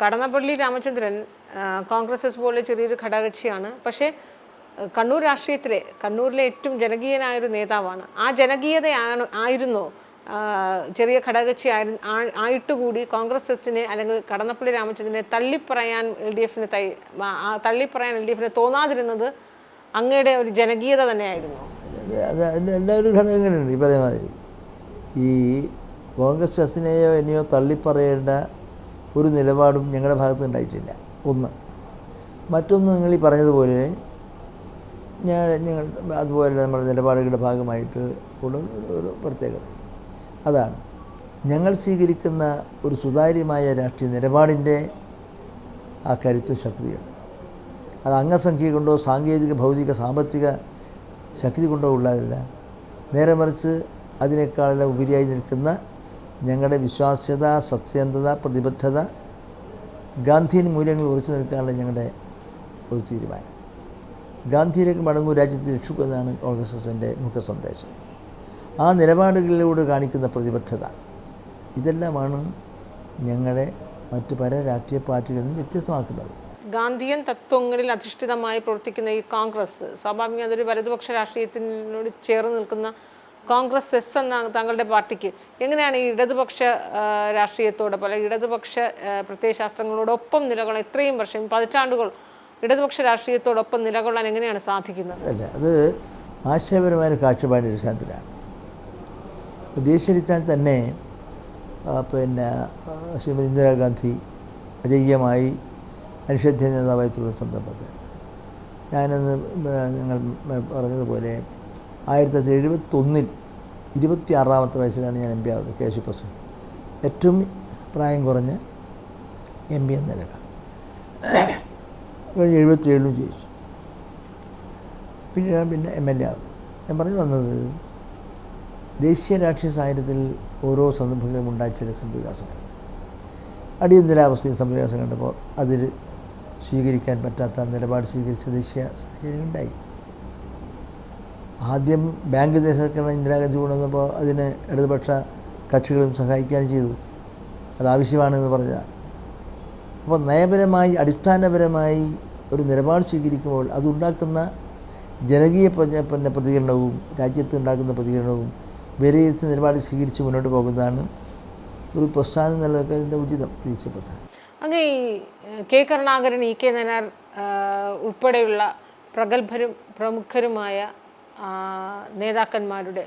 കടന്നപ്പള്ളി രാമചന്ദ്രൻ കോൺഗ്രസ് പോലെ ചെറിയൊരു ഘടകക്ഷിയാണ് പക്ഷേ കണ്ണൂർ രാഷ്ട്രീയത്തിലെ കണ്ണൂരിലെ ഏറ്റവും ജനകീയനായ ഒരു നേതാവാണ്. ആ ജനകീയതയാണ് ആയിരുന്നോ ചെറിയ ഘടകക്ഷി ആയിരു ആ- ആയിട്ടുകൂടി കോൺഗ്രസ് എസിനെ അല്ലെങ്കിൽ കടന്നപ്പള്ളി രാമചന്ദ്രനെ തള്ളിപ്പറയാൻ എൽ ഡി എഫിന് തൈ തള്ളിപ്പറയാൻ എൽ ഡി എഫിന് തോന്നാതിരുന്നത് അങ്ങയുടെ ഒരു ജനകീയത തന്നെയായിരുന്നു. എല്ലാവരും ഘടകങ്ങളുണ്ട് ഈ പറയുന്ന മാതിരി. ഈ കോൺഗ്രസ് എസിനെയോ എന്നെയോ തള്ളിപ്പറയേണ്ട ഒരു നിലപാടും ഞങ്ങളുടെ ഭാഗത്ത് ഉണ്ടായിട്ടില്ല. ഒന്ന്. മറ്റൊന്ന് നിങ്ങൾ ഈ പറഞ്ഞതുപോലെ ഞാൻ ഞങ്ങൾ അതുപോലെ നമ്മുടെ നിലപാടുകളുടെ ഭാഗമായിട്ട് ഉള്ള ഒരു- പ്രത്യേകത. അതാണ്. ഞങ്ങൾ സ്വീകരിക്കുന്ന ഒരു സുതാര്യമായ രാഷ്ട്രീയ നിലപാടിന്റെ ആ കരുത്തും ശക്തിയുണ്ട് അത് അംഗസംഖ്യ കൊണ്ടോ സാങ്കേതിക ഭൗതിക സാമ്പത്തിക ശക്തി കൊണ്ടോ ഉള്ളതല്ല. നേരെ മറിച്ച് അതിനേക്കാളെല്ലാം ഉപരിയായി നിൽക്കുന്ന ഞങ്ങളുടെ വിശ്വാസ്യത സത്യന്ധത പ്രതിബദ്ധത ഗാന്ധിയൻ മൂല്യങ്ങൾ ഉറച്ചു നിൽക്കാനുള്ള ഞങ്ങളുടെ ഒരു തീരുമാനം. ഗാന്ധിയിലേക്ക് മടങ്ങൂ രാജ്യത്തെ രക്ഷിക്കുന്നതാണ് കോൺഗ്രസ് എസിന്റെ മുഖ്യ സന്ദേശം. ആ നിലപാടുകളിലൂടെ കാണിക്കുന്ന പ്രതിബദ്ധത. ഇതെല്ലാമാണ് ഞങ്ങളെ മറ്റു പല രാഷ്ട്രീയ പാർട്ടികളിൽ നിന്ന് വ്യത്യസ്തമാക്കുന്നത്. ഗാന്ധിയൻ തത്വങ്ങളിൽ അധിഷ്ഠിതമായി പ്രവർത്തിക്കുന്ന ഈ കോൺഗ്രസ് സ്വാഭാവികം അതൊരു വലതുപക്ഷ രാഷ്ട്രീയത്തിനോട് ചേർന്ന് നിൽക്കുന്ന കോൺഗ്രസ് എസ് എന്ന താങ്കളുടെ പാർട്ടിക്ക് എങ്ങനെയാണ് ഈ ഇടതുപക്ഷ രാഷ്ട്രീയത്തോടെ അല്ലെങ്കിൽ ഇടതുപക്ഷ പ്രത്യയശാസ്ത്രങ്ങളോടൊപ്പം നിലകൊള്ളാൻ ഇത്രയും വർഷം പതിറ്റാണ്ടുകൾ ഇടതുപക്ഷ രാഷ്ട്രീയത്തോടൊപ്പം നിലകൊള്ളാൻ എങ്ങനെയാണ് സാധിക്കുന്നത്? അല്ല അത് ആശയപരമായ കാഴ്ചപ്പാടിന്റെ അടിസ്ഥാനത്തിലാണ് ദേശീയ തന്നെ പിന്നെ ശ്രീമതി ഇന്ദിരാഗാന്ധി അജയ്യമായി മനുഷ്യധ്യ നേതാവായി തുടർന്ന സന്ദർഭത്തിൽ ഞാനന്ന് നിങ്ങൾ പറഞ്ഞതുപോലെ ആയിരത്തി തൊള്ളായിരത്തി എഴുപത്തൊന്നിൽ ഇരുപത്തി ആറാമത്തെ വയസ്സിലാണ് ഞാൻ എം പി ആകുന്നത് കെ ശിപ്രസു ഏറ്റവും പ്രായം കുറഞ്ഞ എം പി എന്ന നിലക്കാണ് കഴിഞ്ഞ് എഴുപത്തിയേഴിലും ജയിച്ചു. പിന്നെ പിന്നെ എം എൽ എ ആകുന്നത് ഞാൻ പറഞ്ഞു വന്നത് ദേശീയ രാഷ്ട്രീയ സാഹചര്യത്തിൽ ഓരോ സന്ദർഭങ്ങളിലും ഉണ്ടായ ചില സംഭവവികാസങ്ങൾ. അടിയന്തരാവസ്ഥയിൽ സംഭവവികാസം കണ്ടപ്പോൾ അതിൽ സ്വീകരിക്കാൻ പറ്റാത്ത നിലപാട് സ്വീകരിച്ച ദേശീയ സാഹചര്യം ഉണ്ടായി. ആദ്യം ബാങ്ക് ദേശീയവൽക്കരണം ഇന്ദിരാഗാന്ധി കൊണ്ടുവന്നപ്പോൾ അതിന് ഇടതുപക്ഷ കക്ഷികളും സഹായിക്കുകയാണ് ചെയ്തു. അത് ആവശ്യമാണെന്ന് പറഞ്ഞ. അപ്പോൾ നയപരമായി അടിസ്ഥാനപരമായി ഒരു നിലപാട് സ്വീകരിക്കുമ്പോൾ അതുണ്ടാക്കുന്ന ജനകീയ പിന്നെ പ്രതികരണവും രാജ്യത്ത് ഉണ്ടാക്കുന്ന പ്രതികരണവും വിലയിരുത്തി നിലപാട് സ്വീകരിച്ച് മുന്നോട്ട് പോകുന്നതാണ് ഒരു പ്രസ്ഥാനം നിലനിൽക്കുന്നതിന്റെ ഉചിതം ദേശീയ പ്രസ്ഥാനം. അങ്ങ് ഈ K Karunakaran E K Nayanar ഉൾപ്പെടെയുള്ള പ്രഗത്ഭരും പ്രമുഖരുമായ നേതാക്കന്മാരുടെ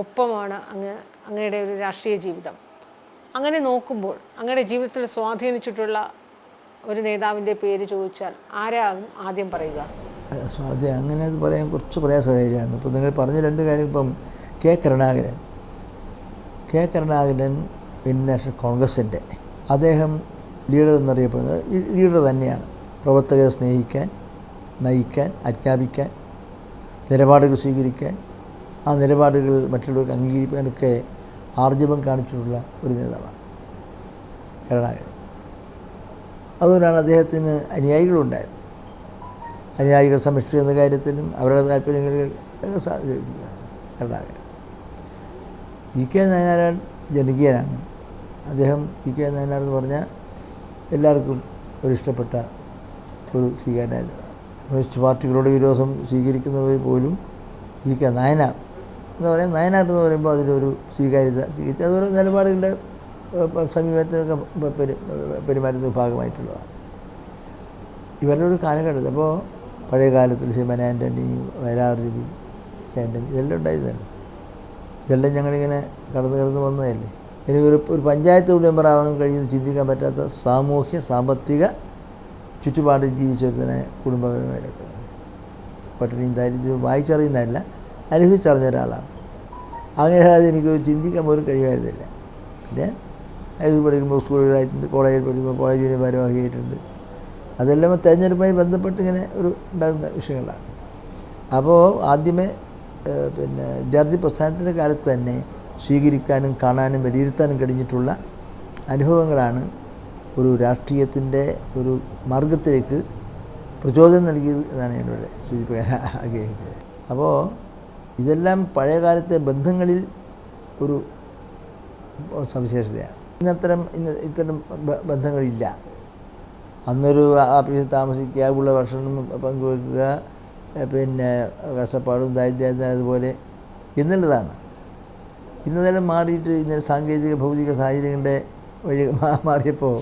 ഒപ്പമാണ് അങ്ങ് അങ്ങയുടെ ഒരു രാഷ്ട്രീയ ജീവിതം. അങ്ങനെ നോക്കുമ്പോൾ അങ്ങയുടെ ജീവിതത്തിൽ സ്വാധീനിച്ചിട്ടുള്ള ഒരു നേതാവിന്റെ പേര് ചോദിച്ചാൽ ആരാകും ആദ്യം പറയുക? സ്വാധീനം അങ്ങനെ പറയാൻ കുറച്ച് പ്രയാസകാര്യമാണ് ഇപ്പോൾ നിങ്ങൾ പറഞ്ഞ രണ്ട് കാര്യം ഇപ്പം കെ കരുണാകരൻ. കെ കരുണാകരൻ പിന്നെ കോൺഗ്രസിന്റെ അദ്ദേഹം ലീഡർ എന്നറിയപ്പെടുന്നത് ലീഡർ തന്നെയാണ്. പ്രവർത്തകരെ സ്നേഹിക്കാൻ നയിക്കാൻ ആജ്ഞാപിക്കാൻ നിലപാടുകൾ സ്വീകരിക്കാൻ ആ നിലപാടുകൾ മറ്റുള്ളവർക്ക് അംഗീകരിക്കാനൊക്കെ ആർജവം കാണിച്ചിട്ടുള്ള ഒരു നേതാവാണ് കരുണാകരൻ. അതുകൊണ്ടാണ് അദ്ദേഹത്തിന് അനുയായികളുണ്ടായത്. അനുയായികൾ സമ്മിഷ്ടി എന്ന കാര്യത്തിലും അവരുടെ താല്പര്യങ്ങളിൽ കരുണാകരൻ. ഇ കെ നയനാരായൺ ജനകീയനാണ്. അദ്ദേഹം ഇ കെ നയനാർ എന്ന് പറഞ്ഞാൽ എല്ലാവർക്കും ഒരു ഇഷ്ടപ്പെട്ട ഒരു സ്വീകാര്യനായ കമ്മ്യൂണിസ്റ്റ് പാർട്ടികളോട് വിരോധം സ്വീകരിക്കുന്നവർ പോലും ഈ നയന എന്ന് പറയാൻ നയനാട്ട് എന്ന് പറയുമ്പോൾ അതിലൊരു സ്വീകാര്യത സ്വീകരിച്ച് അതൊരു നിലപാടുകളുടെ സമീപത്തിനൊക്കെ സമീപനത്തിനൊക്കെ പെ- പെരു- പെരുമാറ്റത്തിന് ഭാഗമായിട്ടുള്ളതാണ്. ഇവരുടെ ഒരു കാലഘട്ടത്തിൽ അപ്പോൾ പഴയ കാലത്തിൽ ശിവൻ ആന്റണി വയലാർ രവി ആന്റണി ഇതെല്ലാം ഉണ്ടായിരുന്നല്ലോ. ഇതെല്ലാം ഞങ്ങളിങ്ങനെ കടന്നു കടന്ന് വന്നതല്ലേ. ഒരു ഒരു പഞ്ചായത്ത് മെമ്പറാവാൻ കഴിയുമെന്ന് ചിന്തിക്കാൻ പറ്റാത്ത സാമൂഹ്യ സാമ്പത്തിക ചുറ്റുപാടിൽ ജീവിച്ചൊരുത്തനെ കുടുംബപരമായിട്ടൊക്കെ പട്ടിണിയും ദാരിദ്ര്യവും വായിച്ചറിയുന്നതല്ല അനുഭവിച്ചറിഞ്ഞ ഒരാളാണ്. അങ്ങനെ അത് എനിക്ക് ചിന്തിക്കാൻ പോലും കഴിയുമായിരുന്നില്ല പിന്നെ ഹൈസ്കൂൾ പഠിക്കുമ്പോൾ സ്കൂളിലായിട്ടുണ്ട് കോളേജിൽ പഠിക്കുമ്പോൾ കോളേജിന് ഭാരവാഹിയായിട്ടുണ്ട്. അതെല്ലാം തെരഞ്ഞെടുപ്പുമായി ബന്ധപ്പെട്ട് ഇങ്ങനെ ഒരു ഉണ്ടാകുന്ന വിഷയങ്ങളാണ്. അപ്പോൾ ആദ്യമേ പിന്നെ വിദ്യാർത്ഥി പ്രസ്ഥാനത്തിന്റെ കാലത്ത് തന്നെ സ്വീകരിക്കാനും കാണാനും വിലയിരുത്താനും കഴിഞ്ഞിട്ടുള്ള അനുഭവങ്ങളാണ് ഒരു രാഷ്ട്രീയത്തിന്റെ ഒരു മാർഗത്തിലേക്ക് പ്രചോദനം നൽകിയത് എന്നാണ് ഞാനിവിടെ സൂചിപ്പിക്കാൻ ആഗ്രഹിച്ചത്. അപ്പോൾ ഇതെല്ലാം പഴയകാലത്തെ ബന്ധങ്ങളിൽ ഒരു സവിശേഷതയാണ്. ഇന്നത്തരം ഇന്ന് ഇത്തരം ബന്ധങ്ങളില്ല. അന്നൊരു ആഫീസിൽ താമസിക്കുക ഉള്ള ഭക്ഷണം പങ്കുവെക്കുക പിന്നെ കഷ്ടപ്പാടും ദാരിദ്ര്യം അതുപോലെ എന്നുള്ളതാണ്. ഇന്നതെല്ലാം മാറിയിട്ട് ഇന്നലെ സാങ്കേതിക ഭൗതിക സാഹചര്യങ്ങളുടെ വഴി മാറിയപ്പോൾ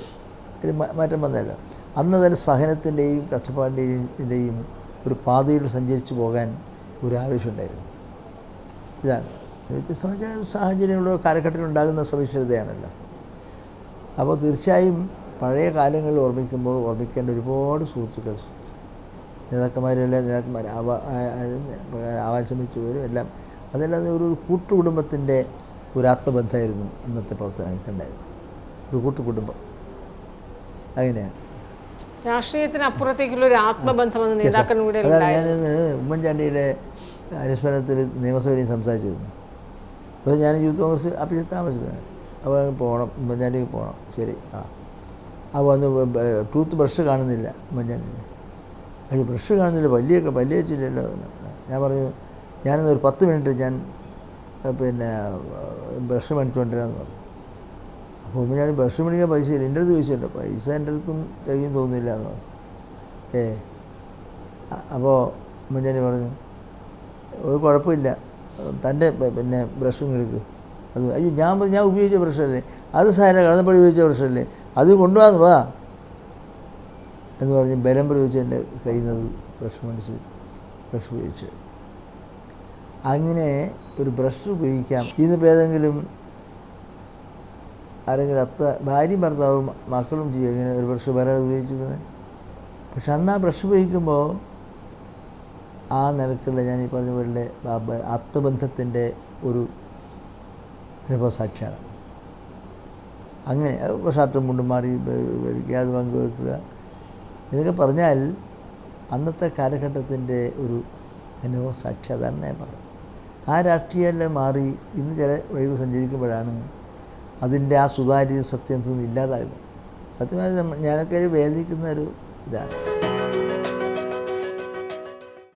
മാ- മാറ്റം വന്നതല്ല. അന്ന് തന്നെ സഹനത്തിന്റെയും കഷ്ടപ്പാടിന്റെയും ഒരു പാതയിൽ സഞ്ചരിച്ചു പോകാൻ ഒരു ആവശ്യമുണ്ടായിരുന്നു ഇതാണ്. വ്യത്യസ്തമായ സാഹചര്യങ്ങളോ കാലഘട്ടത്തിലുണ്ടാകുന്ന സവിശേഷതയാണല്ലോ. അപ്പോൾ തീർച്ചയായും പഴയ കാലങ്ങളിൽ ഓർമ്മിക്കുമ്പോൾ ഓർമ്മിക്കേണ്ട ഒരുപാട് സുഹൃത്തുക്കൾ നേതാക്കന്മാരെല്ലാം നേതാക്കന്മാർ ആവാ ആവാൻ ശ്രമിച്ചവരും എല്ലാം. അതെല്ലാം ഒരു കൂട്ടുകുടുംബത്തിന്റെ ഒരു ആത്മബന്ധമായിരുന്നു അന്നത്തെ പ്രവർത്തനങ്ങൾക്കുണ്ടായിരുന്നു ഒരു കൂട്ടുകുടുംബം. അങ്ങനെയാണ് രാഷ്ട്രീയത്തിന് അപ്പുറത്തേക്കുള്ള ഒരു ആത്മബന്ധമെന്ന് നേതാക്കളുടെ ഞാനിന്ന് ഉമ്മൻചാണ്ടിയുടെ അനുസ്മരണത്തിൽ നിയമസഭയിൽ സംസാരിച്ചിരുന്നു. അപ്പോൾ ഞാൻ യൂത്ത് കോൺഗ്രസ് അപ്പിച്ച് താമസിക്കുന്നത് അപ്പോൾ പോകണം ഉമ്മൻചാണ്ടിക്ക് പോകണം ശരി ആ. അപ്പോൾ അന്ന് ടൂത്ത് ബ്രഷ് കാണുന്നില്ല ഉമ്മൻചാണ്ടി അത് ബ്രഷ് കാണുന്നില്ല വലിയ വലിയ വെച്ചില്ലല്ലോ ഞാൻ പറഞ്ഞു ഞാനൊന്ന് ഒരു പത്ത് മിനിറ്റ് ഞാൻ പിന്നെ ബ്രഷ് മേടിച്ചുകൊണ്ടിരാന്ന് പറഞ്ഞു. അപ്പോൾ ഞാൻ ബ്രഷ് മേടിക്കാൻ പൈസ ഇല്ല. എന്റെ അടുത്ത് പൈസ ഉണ്ട് പൈസ എന്റെ അടുത്തും കഴിയും തോന്നുന്നില്ല എന്ന് പറഞ്ഞു. ഏ? അപ്പോൾ ഉമ്മൻചാണ്ടി പറഞ്ഞു ഒരു കുഴപ്പമില്ല. തന്റെ പിന്നെ ബ്രഷും എടുക്ക്. അത് അയ്യോ ഞാൻ ഞാൻ ഉപയോഗിച്ച ബ്രഷല്ലേ അത് സാര കടന്നപ്പടി ഉപയോഗിച്ച ബ്രഷല്ലേ അത് കൊണ്ടുപോകാന്ന് വാ. എന്ന് പറഞ്ഞ് ബലം പ്രയോഗിച്ച് എന്റെ കയ്യിൽ നിന്ന് ബ്രഷ് മേടിച്ച് ബ്രഷ് ഉപയോഗിച്ച്. അങ്ങനെ ഒരു ബ്രഷ് ഉപയോഗിക്കാം. ഇന്നിപ്പോൾ ഏതെങ്കിലും ആരെങ്കിലും അത്ത ഭാര്യയും ഭർത്താവും മക്കളും ചെയ്യും ഇങ്ങനെ ഒരു ബ്രഷ് വേറെ ഉപയോഗിച്ചിരുന്നത് പക്ഷെ അന്ന് ആ ബ്രഷ് ഉപയോഗിക്കുമ്പോൾ ആ നിലക്കുള്ള ഞാൻ ഈ പറഞ്ഞ പോലെ ആത്മബന്ധത്തിന്റെ ഒരു അനുഭവസാക്ഷിയാണ് അങ്ങനെ ഷർട്ട് മുണ്ടും മാറി അത് പങ്കുവെക്കുക. ഇതൊക്കെ പറഞ്ഞാൽ അന്നത്തെ കാലഘട്ടത്തിന്റെ ഒരു അനുഭവ സാക്ഷി അതാണ് ഞാൻ പറഞ്ഞത് ആ രാഷ്ട്രീയമെല്ലാം മാറി ഇന്ന് ചില വഴികൾ സഞ്ചരിക്കുമ്പോഴാണ് അതിന്റെ ആ സുതാര്യ സത്യം ഇല്ലാതാകുന്നത് സത്യമായി ഞാനൊക്കെ വേദിക്കുന്ന ഒരു ഇതാണ്.